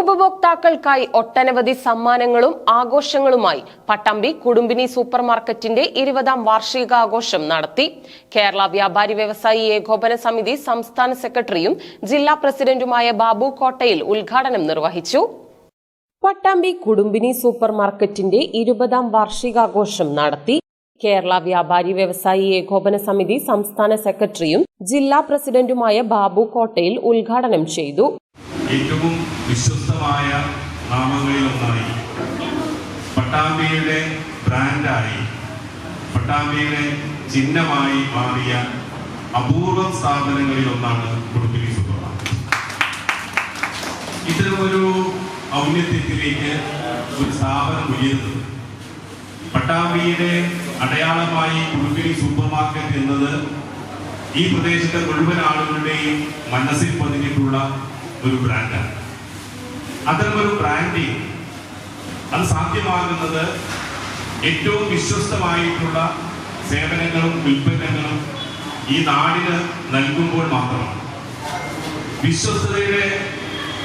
ഉപഭോക്താക്കൾക്കായി ഒട്ടനവധി സമ്മാനങ്ങളും ആഘോഷങ്ങളുമായി പട്ടമ്പി കുടുംബിനി സൂപ്പർ മാർക്കറ്റിന്റെ ഇരുപതാം വാർഷികാഘോഷം നടത്തി. കേരള വ്യാപാരി വ്യവസായി ഏകോപന സമിതി സംസ്ഥാന സെക്രട്ടറിയും ജില്ലാ പ്രസിഡന്റുമായ ബാബു കോട്ടയിൽ ഉദ്ഘാടനം നിർവഹിച്ചു. പട്ടാമ്പി കുടുംബിനി സൂപ്പർ മാർക്കറ്റിന്റെ ഇരുപതാം വാർഷികാഘോഷം നടത്തി. കേരള വ്യാപാരി വ്യവസായി ഏകോപന സമിതി സംസ്ഥാന സെക്രട്ടറിയും ജില്ലാ പ്രസിഡന്റുമായ ബാബു കോട്ടയിൽ ഉദ്ഘാടനം ചെയ്തു. ഏറ്റവും വിശ്വസ്തമായ നാമങ്ങളിലൊന്നായി പട്ടാമ്പിയുടെ ബ്രാൻഡായി പട്ടാമ്പിയുടെ ചിഹ്നമായി മാറിയ അപൂർവം സ്ഥാപനങ്ങളിൽ ഒന്നാണ് കുടുംബിനി മാർക്കറ്റ് ഇത്തരമൊരു ഔന്നത്യത്തിലേക്ക് ഒരു സ്ഥാപനം ഉയരുന്നത് പട്ടാമ്പിയുടെ അടയാളമായി കുടുംബിനി സൂപ്പർ മാർക്കറ്റ് എന്നത് ഈ പ്രദേശത്തെ മുഴുവൻ ആളുകളുടെയും മനസ്സിൽ പതിഞ്ഞിട്ടുള്ള ഒരു ബ്രാൻഡാണ്. അത്തരമൊരു ബ്രാൻഡിങ് അത് സാധ്യമാകുന്നത് ഏറ്റവും വിശ്വസ്തമായിട്ടുള്ള സേവനങ്ങളും ഉൽപ്പന്നങ്ങളും ഈ നാടിന് നൽകുമ്പോൾ മാത്രമാണ്. വിശ്വസ്തയുടെ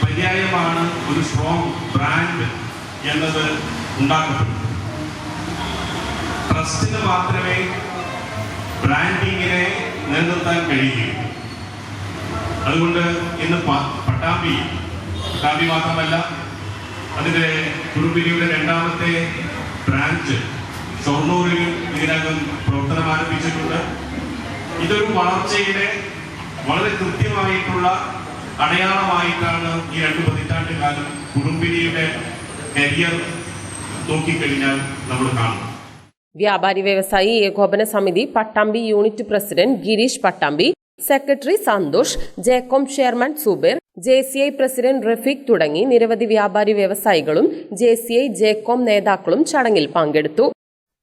പര്യായമാണ് ഒരു സ്ട്രോങ് ബ്രാൻഡ് എന്നത് ഉണ്ടാക്കപ്പെടുന്നത്. ട്രസ്റ്റിന് മാത്രമേ ബ്രാൻഡിങ്ങിനെ നിലനിർത്താൻ കഴിയുകയുള്ളൂ അതുകൊണ്ട് ഇന്ന് പ- പട്ടാമ്പി മാത്രമല്ല അതിന്റെ കുറുപിരിയുടെ രണ്ടാമത്തെ ബ്രാഞ്ച് ഷൊർണൂരിൽ ഇതിനകം പ്രവർത്തനം ആരംഭിച്ചിട്ടുണ്ട്. ഇതൊരു വളർച്ചയുടെ വളരെ കൃത്യമായിട്ടുള്ള അടയാളമായിട്ടാണ് ഈ രണ്ട് പതിറ്റാണ്ട് കാലം കുടുംബിനിയുടെ കരിയർ നോക്കിക്കഴിഞ്ഞാൽ നമ്മൾ കാണും വ്യാപാരി വ്യവസായി ഏകോപന സമിതി Pattambi unit president Girish Pattambi secretary Santhosh ജേക്കോം chairman Subair J C I president Rafeeq തുടങ്ങി നിരവധി വ്യാപാരി വ്യവസായികളും ജെ സി ഐ ജേക്കോം നേതാക്കളും ചടങ്ങിൽ പങ്കെടുത്തു.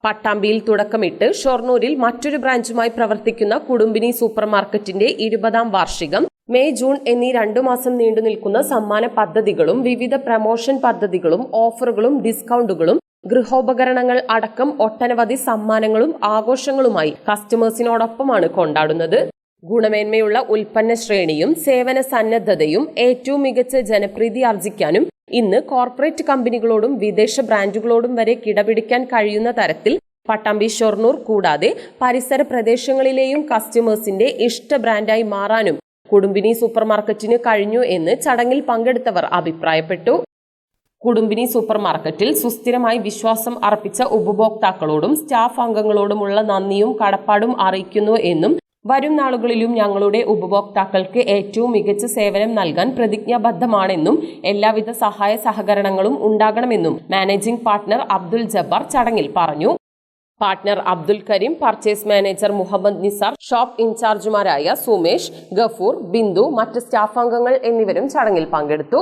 പട്ടാമ്പിയിൽ തുടക്കമിട്ട് ഷൊർണൂരിൽ മറ്റൊരു ബ്രാഞ്ചുമായി പ്രവർത്തിക്കുന്ന കുടുംബിനി സൂപ്പർ മാർക്കറ്റിന്റെ ഇരുപതാം വാർഷികം മെയ് ജൂൺ എന്നീ രണ്ടു മാസം നീണ്ടു നിൽക്കുന്ന സമ്മാന പദ്ധതികളും വിവിധ പ്രമോഷൻ പദ്ധതികളും ഓഫറുകളും ഡിസ്കൗണ്ടുകളും ഗൃഹോപകരണങ്ങൾ അടക്കം ഒട്ടനവധി സമ്മാനങ്ങളും ആഘോഷങ്ങളുമായി കസ്റ്റമേഴ്സിനോടൊപ്പമാണ് കൊണ്ടാടുന്നത്. ഗുണമേന്മയുള്ള ഉൽപ്പന്ന ശ്രേണിയും സേവന സന്നദ്ധതയും ഏറ്റവും മികച്ച ജനപ്രീതി ആർജിക്കാനും ഇന്ന് കോർപ്പറേറ്റ് കമ്പനികളോടും വിദേശ ബ്രാൻഡുകളോടും വരെ കിടപിടിക്കാൻ കഴിയുന്ന തരത്തിൽ പട്ടാമ്പി ഷൊർണൂർ കൂടാതെ പരിസര പ്രദേശങ്ങളിലെയും കസ്റ്റമേഴ്സിന്റെ ഇഷ്ട ബ്രാൻഡായി മാറാനും കുടുംബിനി സൂപ്പർ മാർക്കറ്റിന് കഴിഞ്ഞു എന്ന് ചടങ്ങിൽ പങ്കെടുത്തവർ അഭിപ്രായപ്പെട്ടു. കുടുംബിനി സൂപ്പർമാർക്കറ്റിൽ സുസ്ഥിരമായി വിശ്വാസം അർപ്പിച്ച ഉപഭോക്താക്കളോടും സ്റ്റാഫ് അംഗങ്ങളോടുമുള്ള നന്ദിയും കടപ്പാടും അറിയിക്കുന്നു എന്നും വരും നാളുകളിലും ഞങ്ങളുടെ ഉപഭോക്താക്കൾക്ക് ഏറ്റവും മികച്ച സേവനം നൽകാൻ പ്രതിജ്ഞാബദ്ധമാണെന്നും എല്ലാവിധ സഹായ സഹകരണങ്ങളും ഉണ്ടാകണമെന്നും മാനേജിംഗ് പാർട്ണർ അബ്ദുൽ ജബ്ബാർ ചടങ്ങിൽ പറഞ്ഞു. Partner Abdul Karim purchase manager Muhammad Nisar shop ഇൻചാർജുമാരായ Sumesh Gafoor Bindu മറ്റ് സ്റ്റാഫ് അംഗങ്ങൾ എന്നിവരും ചടങ്ങിൽ പങ്കെടുത്തു.